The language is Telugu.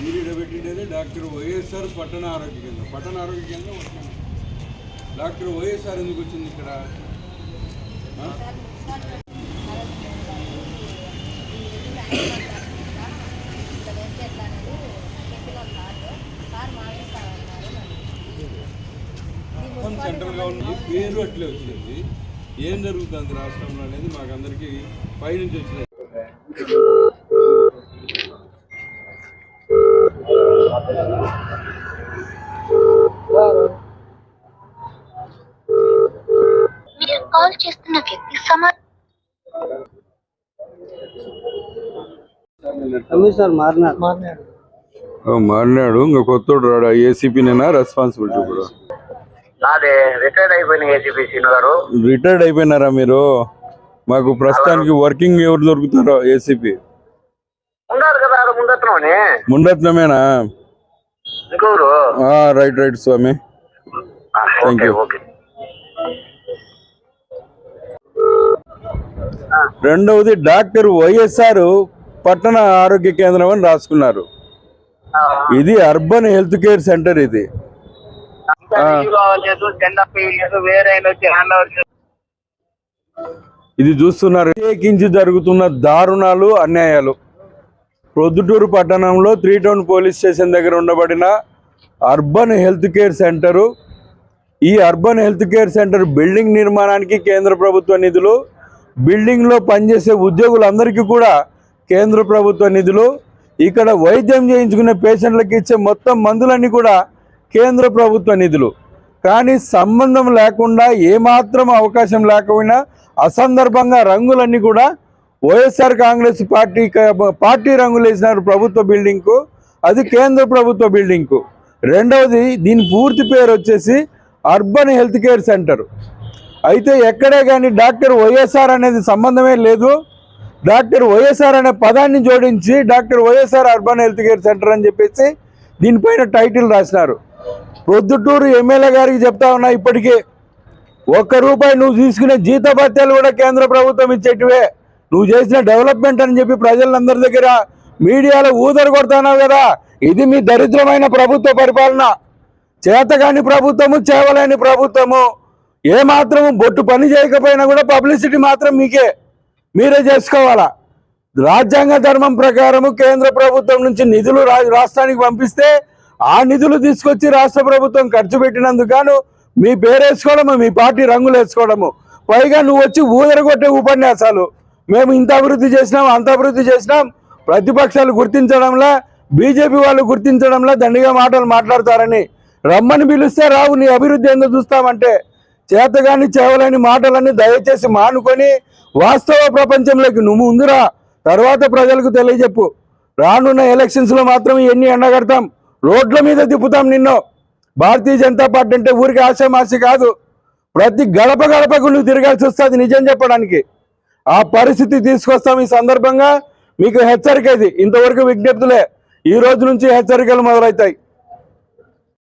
మీరు డాక్టర్ వైఎస్ఆర్ పట్టణ ఆరోగ్య కేంద్రం పట్టణ ఆరోగ్య కేంద్రం వచ్చింది. డాక్టర్ వైఎస్ఆర్ ఎందుకు వచ్చింది ఇక్కడ? సెంట్రల్ గవర్నమెంట్ పేరు అట్లే వచ్చింది. ఏం జరుగుతుంది రాష్ట్రంలో అనేది మాకందరికీ పైనుంచి వచ్చినాయి కాల్ చేస్తున్న వ్యక్తి సమా కమిషనర్ మారినాడు. ఇంకా కొత్తోడు రాడు. ఏసీపీనేనా? రెస్పాన్సిబిలిటీ కూడా నాది రిటైర్డ్ అయిపోయిన ఏసీపీ సీను గారు. రిటైర్డ్ అయిపోయినారా మీరు? మాకు ప్రస్తుతానికి వర్కింగ్ ఎవరు దొరుకుతారో ఏసీపీ? ఉన్నారు కదా ఆడ ముందత్నమని రైట్ రైట్ స్వామి. ఆ, Thank రెండవది డాక్టర్ వైఎస్ఆర్ పట్టణ ఆరోగ్య కేంద్రం అని రాసుకున్నారు. ఇది అర్బన్ హెల్త్ కేర్ సెంటర్ ఇది. ఇది చూస్తున్నారు. ప్రత్యేకించి జరుగుతున్న దారుణాలు అన్యాయాలు. ప్రొద్దుటూరు పట్టణంలో త్రీ టౌన్ పోలీస్ స్టేషన్ దగ్గర ఉండబడిన అర్బన్ హెల్త్ కేర్ సెంటరు. ఈ urban health care centre building నిర్మాణానికి కేంద్ర ప్రభుత్వ నిధులు బిల్డింగ్లో పనిచేసే ఉద్యోగులందరికీ కూడా కేంద్ర ప్రభుత్వ నిధులు ఇక్కడ వైద్యం చేయించుకునే పేషెంట్లకు ఇచ్చే మొత్తం మందులన్నీ కూడా కేంద్ర ప్రభుత్వ నిధులు. కానీ సంబంధం లేకుండా ఏమాత్రం అవకాశం లేకపోయినా అసందర్భంగా రంగులన్నీ కూడా వైఎస్ఆర్ కాంగ్రెస్ పార్టీ పార్టీ రంగులు వేసినారు ప్రభుత్వ బిల్డింగ్కు అది కేంద్ర ప్రభుత్వ బిల్డింగ్కు రెండవది దీని పూర్తి పేరు వచ్చేసి అర్బన్ హెల్త్ కేర్ సెంటర్ అయితే ఎక్కడే కానీ డాక్టర్ వైఎస్ఆర్ అనేది సంబంధమే లేదు. డాక్టర్ వైఎస్ఆర్ అనే పదాన్ని జోడించి doctor YSR urban health care centre అని చెప్పేసి దీనిపైన టైటిల్ రాసినారు. ప్రొద్దుటూరు ఎమ్మెల్యే గారికి చెప్తా ఉన్నా ఇప్పటికే ఒక్క రూపాయి నువ్వు తీసుకునే జీతభత్యాలు కూడా కేంద్ర ప్రభుత్వం ఇచ్చేటివే. నువ్వు చేసిన డెవలప్మెంట్ అని చెప్పి ప్రజలందరి దగ్గర మీడియాలో ఊదరు కొడుతున్నావు కదా. ఇది మీ దరిద్రమైన ప్రభుత్వ పరిపాలన. చేతగాని ప్రభుత్వము చేవలేని ప్రభుత్వము. ఏ మాత్రం బొట్టు పని చేయకపోయినా కూడా పబ్లిసిటీ మాత్రం మీకే. మీరే చేసుకోవాలా? రాజ్యాంగ ధర్మం ప్రకారము కేంద్ర ప్రభుత్వం నుంచి నిధులు రాష్ట్రానికి పంపిస్తే ఆ నిధులు తీసుకొచ్చి రాష్ట్ర ప్రభుత్వం ఖర్చు పెట్టినందుకు గాను మీ పేరేసుకోవడము మీ పార్టీ రంగులు వేసుకోవడము పైగా నువ్వు వచ్చి ఊదరగొట్టే ఉపన్యాసాలు. మేము ఇంత అభివృద్ధి చేసినాం అంత అభివృద్ధి చేసినాం. ప్రతిపక్షాలు గుర్తించడంలా బీజేపీ వాళ్ళు గుర్తించడంలా దండిగా మాటలు మాట్లాడతారని. రమ్మని పిలిస్తే రావు నీ అభివృద్ధి ఎందుకు చూస్తామంటే. చేతగాని చేవలని మాటలన్నీ దయచేసి మానుకొని వాస్తవ ప్రపంచంలోకి నువ్వు ముందురా. తర్వాత ప్రజలకు తెలియజెప్పు. రానున్న ఎలక్షన్స్లో మాత్రం ఎన్ని ఎండగడతాం? రోడ్ల మీద తిప్పుతాం నిన్ను. భారతీయ జనతా పార్టీ అంటే ఊరికి ఆశామాసి కాదు. ప్రతి గడప గడపకు నువ్వు తిరగాల్సి వస్తుంది నిజం చెప్పడానికి. ఆ పరిస్థితి తీసుకొస్తాం ఈ సందర్భంగా మీకు హెచ్చరిక ఇది. ఇంతవరకు విజ్ఞప్తులే. ఈ రోజు నుంచి హెచ్చరికలు మొదలవుతాయి.